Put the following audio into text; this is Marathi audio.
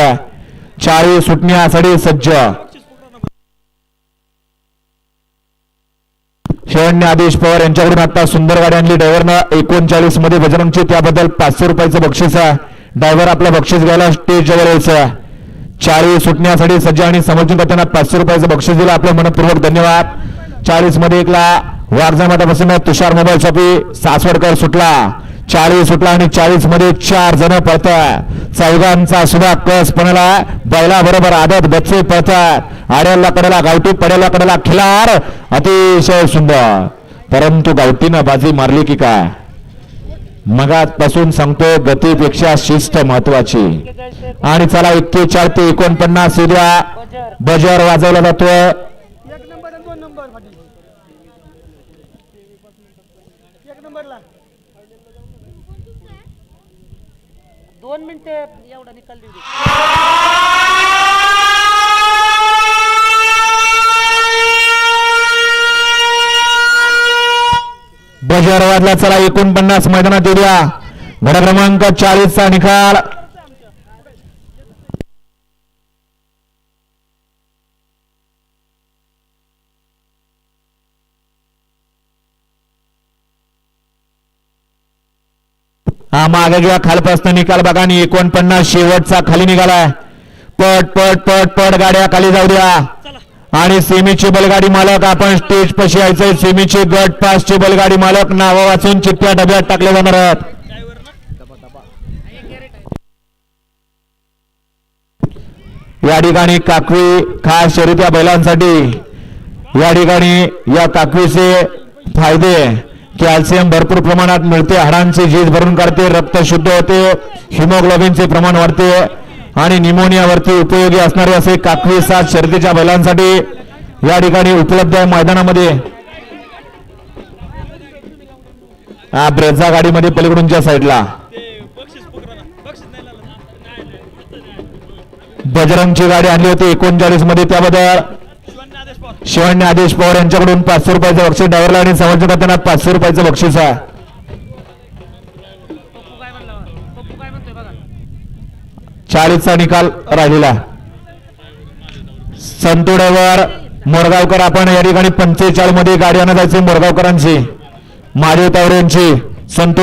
आहे. चाळीस सुटण्यासाठी सज्ज. शरण्य आदेश पवार यांच्याकडून आता सुंदर गाडी आणली ड्रायव्हरनं एकोणचाळीसमध्ये बजरंगची त्याबद्दल पाचशे रुपयाचं बक्षीस आहे. ड्रायव्हर आपलं बक्षीस घ्यायला स्टेज जवळ यायचं चाळीस सुटण्यासाठी सज्ज आणि समजून त्यांना पाचशे रुपयाचं बक्षीस दिलं. आपलं मनपूर्वक धन्यवाद. चाळीसमध्ये एकला वारजा मठापासून तुषार मोबाईल शॉपी सासवडकर सुटला. चाळीस सुटला आणि चाळीसमध्ये चार जण पळतात चौघांचा सुद्धा कस पणाला बैला बरोबर आदत बच्चे पळतात आड्याला कडेला गावठी पड्याला कडेला खिलार. अतिशय सुंदर. परंतु गावठीनं बाजी मारली की काय? मगापासून सांगतो गतीपेक्षा शिस्त महत्वाची. आणि चला एक्केचाळीस ते एकोणपन्नास उद्या. बजर वाजवला जातो. नंबर दोन नंबर पाटील मिनिटे एवढा निकाल देऊ दे. चला एकोणपन्नास मैदानात येऊया घड क्रमांक चाळीसचा निकाल. हा मागे घ्या खालपासून निकाल बघा आणि एकोणपन्नास शेवटचा खाली निघालाय. पट पट पट पट गाड्या खाली जाऊ द्या. आणि सेमीची बैलगाडी मालक आपण स्टेज पशी यायचंय. सेमीची गट पासची बैलगाडी मालक नाव वाचून चिठ्ठ्या डब्यात टाकले जाणार आहेत. या ठिकाणी काकवी खास शर्यत्या बैलांसाठी. या ठिकाणी या काकवीचे फायदे. कॅल्शियम भरपूर प्रमाणात मिळते हाडांचे झीज भरून काढते रक्त शुद्ध होते हिमोग्लोबिनचे प्रमाण वाढते आणि निमोनियावरती उपयोगी असणारे असे काकवी सात शर्दीच्या बैलांसाठी या ठिकाणी उपलब्ध आहे मैदानामध्ये. हा ब्रेझा गाडीमध्ये पलीकडूनच्या साईडला. बजरंगची गाडी आणली होती एकोणचाळीसमध्ये त्याबद्दल. शिवण्य आदेश पवार यांच्याकडून पाचशे रुपयाचं बक्षीस डायव्हरला आणि समर्थन करताना पाचशे रुपयाचं बक्षीस आहे. चाळीसचा निकाल राहिलेला संतोड्यावर मोरगावकर आपण या ठिकाणी पंचेचाळीसमध्ये गाडी आणत जायचे मोरगावकरांची. महादेव तावरे यांची. संतू